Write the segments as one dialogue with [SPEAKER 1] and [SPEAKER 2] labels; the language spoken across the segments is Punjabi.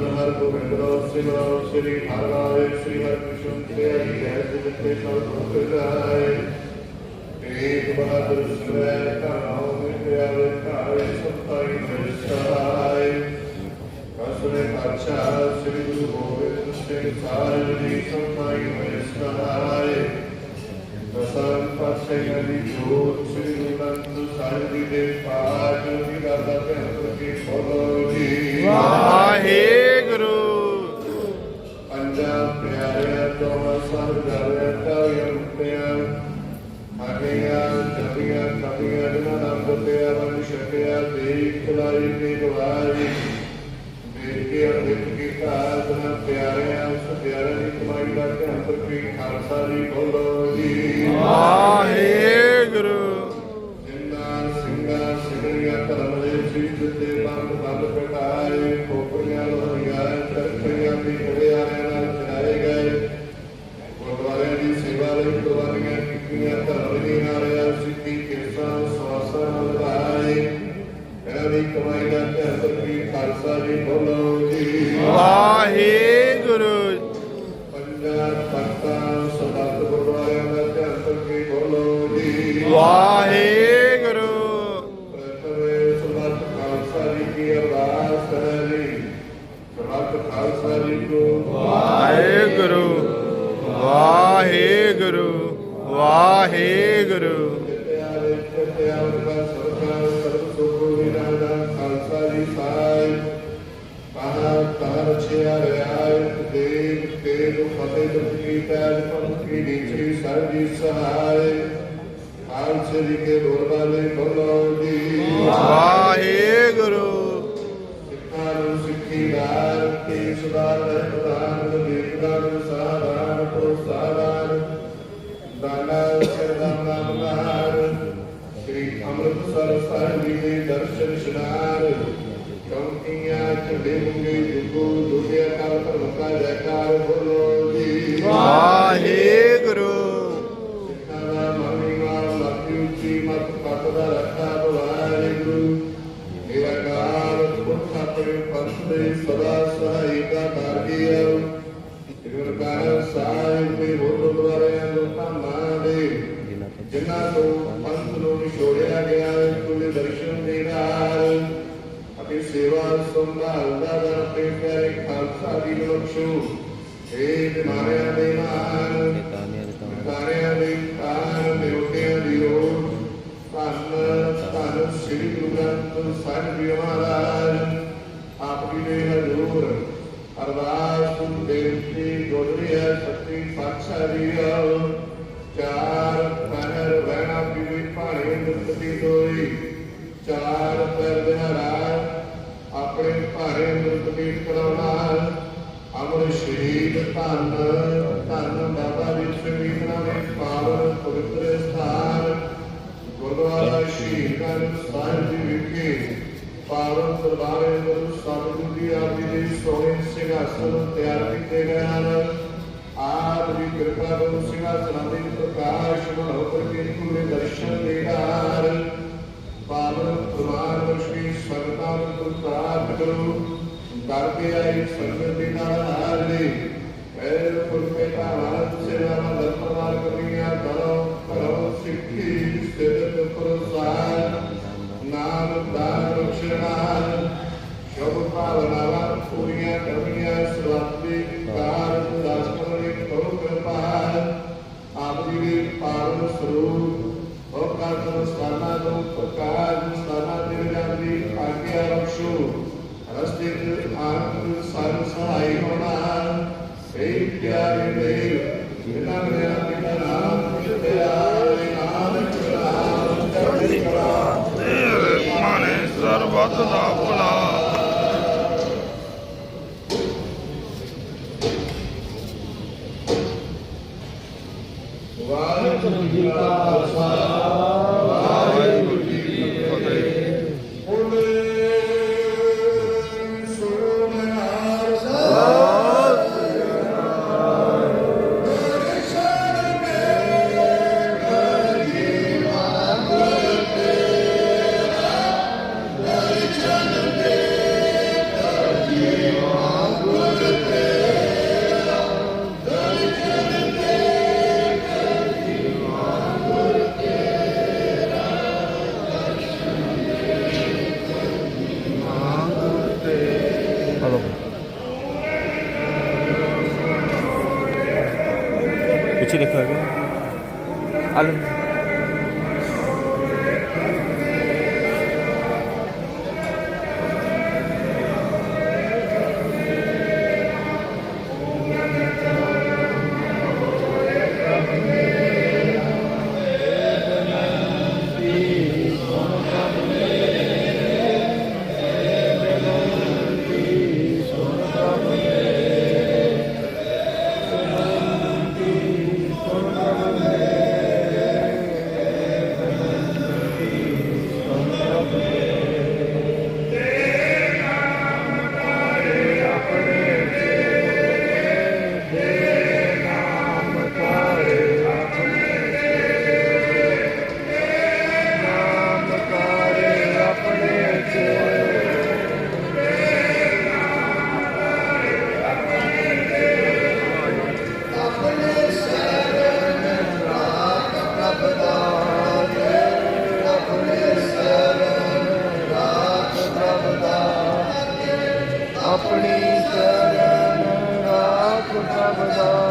[SPEAKER 1] ਹਰ ਗੋਬਿੰਦ ਰੋ ਸ੍ਰੀ ਹਰਿ ਸ੍ਰੀ ਹਰਿ ਕ੍ਰਿਸ਼ਨ ਤੇ ਆਈ ਹੈ ਸਭ ਮੁਕਤ ਏਕ ਬਹਾਦਰ ਸੁਰੈ ਧਾਉ ਮਿਟਿਆ ਵੇ ਸਤਾਈ ਮਿਲ ਕਸਰੇ ਪਾਤਸ਼ਾਹ ਸ੍ਰੀ ਗੁਰੂ ਗੋਬਿੰਦ ਸਿੰਘ ਸਾਹਿਬ ਜੀ ਸਤਾਈ ਮਿਲ ਸਹਾਇ ਪਾਸੇ ਨਦੀ ਜੋਤ ਸ੍ਰੀ ਗੁਰੂ ਸਾਹਿਬ ਜੀ ਦੇ ਪਾਠ ਦੀ ਦਾਦਾ ਭੈਣ ਕੀ ਬੋਲੋ ਜੀ
[SPEAKER 2] ਵਾਹਿਗੁਰੂ
[SPEAKER 1] ਜਿਨ੍ਹਾਂ ਨਾਮ ਛਕਿਆ ਤੇਰੀ ਖਲਾਈ ਤੇ ਗਵਾਈ ਦੇਖ ਕੇ ਅਦਿੱਤ ਕੀ ਕਾਜਨਾ ਪਿਆਰਿਆਂ ਉਸ ਪਿਆਰੇ ਦੀ ਕਮਾਈ ਦਾ ਧਿਆਨ ਰੱਖੀ ਖਾਲਸਾ ਜੀ ਬੋਲੋ ਜੀ
[SPEAKER 2] ਵਾਹਿਗੁਰੂ ਵਾਹਿਗੁਰੂ।
[SPEAKER 1] ਸਿੱਖਾਂ ਨੂੰ ਸਿੱਖੀ ਦਾਰ ਤੇ ਸੁਧਾਰ ਅੰਮ੍ਰਿਤਸਰ ਸਾਹਿਬ ਜੀ ਦੇ ਦਰਸ਼ਨ ਇਸ਼ਨਾਰ ਚੌਂਕੀਆਂ ਝੰਡੇ ਮੁੰਗੇ ਜੁਗੂ ਦੁਗਿਆ ਕਾਲ ਧਰਮ ਕਾ ਜੈਕਾਰ ਬੋਲੋ ਜੀ।
[SPEAKER 2] ਵਾਹਿਗੁਰੂ।
[SPEAKER 1] ਸਿੱਖਾਂ ਦਾ ਮਹੀਮਾ ਲਾਤੀ ਉੱਚੀ ਮਤ ਪਤ ਦਾ ਰੱਖਾ ਵਾਹਿਗੁਰੂ ਮੇਰਾ ਕਾਲ ਪੁੱਤ ਆਪਣੇ ਪੰਥ ਦੇ ਸਦਾ ਸਹਾਇਤਾ ਕਰ ਗਿਆ। ਗੁਰਕਾਰ ਸਾਹਿਬ ਦੇ ਗੁਰਦੁਆਰਿਆਂ ਨੂੰ ਧਾਮਾਂ ਦੇ ਜਿਨ੍ਹਾਂ ਤੋਂ ਪੰਥ ਨੂੰ ਨਿਛੋੜਿਆ ਗਿਆ। ਸੇਵਾ ਸੰਭਾਲ ਦਾ ਦਰ ਖਾਲਸਾ ਦੀ ਬਖਸ਼ੋ ਇਹ ਬਿਮਾਰਿਆਂ ਦੇ ਨਾਲ ਤਾਰਿਆਂ ਦੇ ਤਾਰ ਮਿਲਦਿਆਂ ਦੀ ਰੋੜ ਧੰਨ ਧੰਨ ਸ੍ਰੀ ਗੁਰੂ ਗ੍ਰੰਥ ਸਾਹਿਬ ਜੀ ਮਹਾਰਾਜ, ਆਪ ਜੀ ਦੇ ਹਜ਼ੂਰ। ਅਰਦਾਸ ਬੇਨਤੀ ਗੋਦਰੀ ਹੈ ਸੱਚੀ ਪਾਤਸ਼ਾਹ ਜੀ ਆਓ ਚਾਰ ਪਹਿਰ ਵਹਿਣਾ ਪੀਵੀ ਭਾਣੇ ਮੁਕਤੀ ਦੋਈ ਚਾਰ ਪੈਰ ਦਿਹਾੜਾ ਆਪਣੇ ਭਾਰੇ ਮੁਕਤੀ ਕਰਾਉਣਾ ਅਮਰ ਸ਼ਹੀਦ ਧੰਨ ਧੰਨ ਬਾਬਾ ਜੀ ਸਿੰਘ ਦੇ ਪਾਵਨ ਪਵਿੱਤਰ ਸਥਾਨ। ਗੁਰਦੁਆਰਾ ਸ਼ਹੀਦਾਂ ਸਾਹਿਬ ਜੀ ਵਿਖੇ ਪਾਵਨ ਦਰਬਾਰੇ ਗੁਰੂ ਸਤਿਗੁਰੂ ਜੀ ਆਪ ਜੀ ਦੇ ਸੋਹਣੇ ਸਿੰਘਾਸਨ ਤਿਆਰ ਕੀਤੇ ਗਏ ਹਨ। ਆਪ ਦੀ ਕਿਰਪਾ ਤੋਂ ਸਿੰਘਾਸਨਾਂ ਦੇ ਪ੍ਰਕਾਸ਼ ਬਣਾਓ ਕਰਕੇ ਕੁਲੇ ਦਰਸ਼ਨ ਦੇਦਾਰ ਪਾਵਨ ਕੁਮਾਰ ਬਖਸ਼ੀ ਸੰਗਤਾਂ ਨੂੰ ਪ੍ਰਾਪਤ ਕਰੋ। ਦਰਦੇ ਆਈ ਸੰਗਤ ਦੇ ਨਾਲ ਹਾਜ਼ਰੀ ਪੈਰ ਫੁਲਕੇ ਧਾਰਨ ਸੇਵਾ ਦਾ ਪ੍ਰਵਾਰ ਕਰੀਆਂ ਕਰੋ ਕਰੋ ਸਿੱਖੀ ਸਿਰਤ ਪ੍ਰਸਾਦ ਨਾਮ ਦਾਨ ਰਖਸ਼ਨਾਰ ਸ਼ੁਭ ਭਾਵਨਾਵਾਂ ਪੂਰੀਆਂ ਕਰਨੀਆਂ ਸਵਾਤੀ ਕਾਰ ਦਾਸ ਕਰਨੇ ਕਰੋ ਕਿਰਪਾਲ ਆਪ ਜੀ ਦੇ ਪਾਵਨ ਸਰੂਪ ਉਹ ਕਾਤਨ ਸਥਾਨਾਂ ਤੋਂ ਪ੍ਰਕਾਸ਼ ਸਥਾਨਾਂ ਤੇ ਜਾਂਦੀ ਆਗਿਆ ਬਖਸ਼ੋ। ਰਸਤੇ ਆਨੰਦ ਸਰ ਸਹਾਈ ਹੋਣਾ ਏ ਪਿਆਰੇ ਦੇਵ ਜਿਨ੍ਹਾਂ ਨੇ ਆਪਣਾ ਨਾਮ ਜਿਤਿਆ ਨਾਮ ਚੁਰਾ ਚੜ੍ਹਦੀ ਕਲਾ
[SPEAKER 2] ਮਾਨੇ ਸਰਬਤ ਦਾ ਭਲਾ ਰਾਖ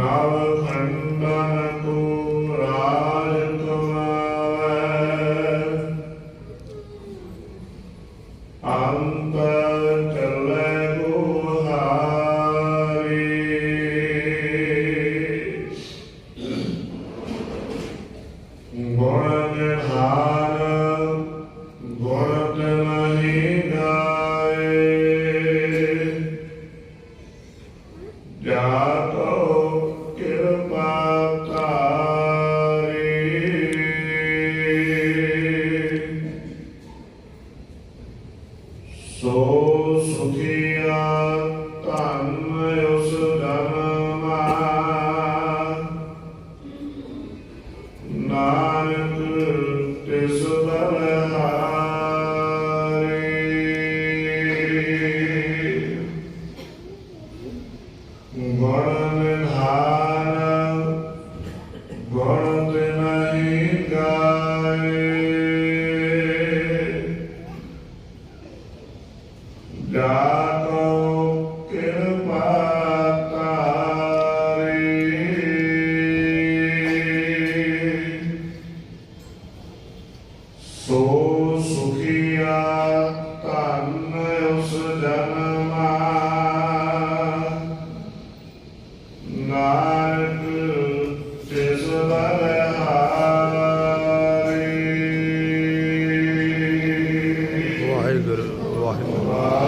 [SPEAKER 2] Nalakandana Amen. ਵਾਹਿਗੁਰੂ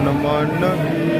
[SPEAKER 3] मन मनही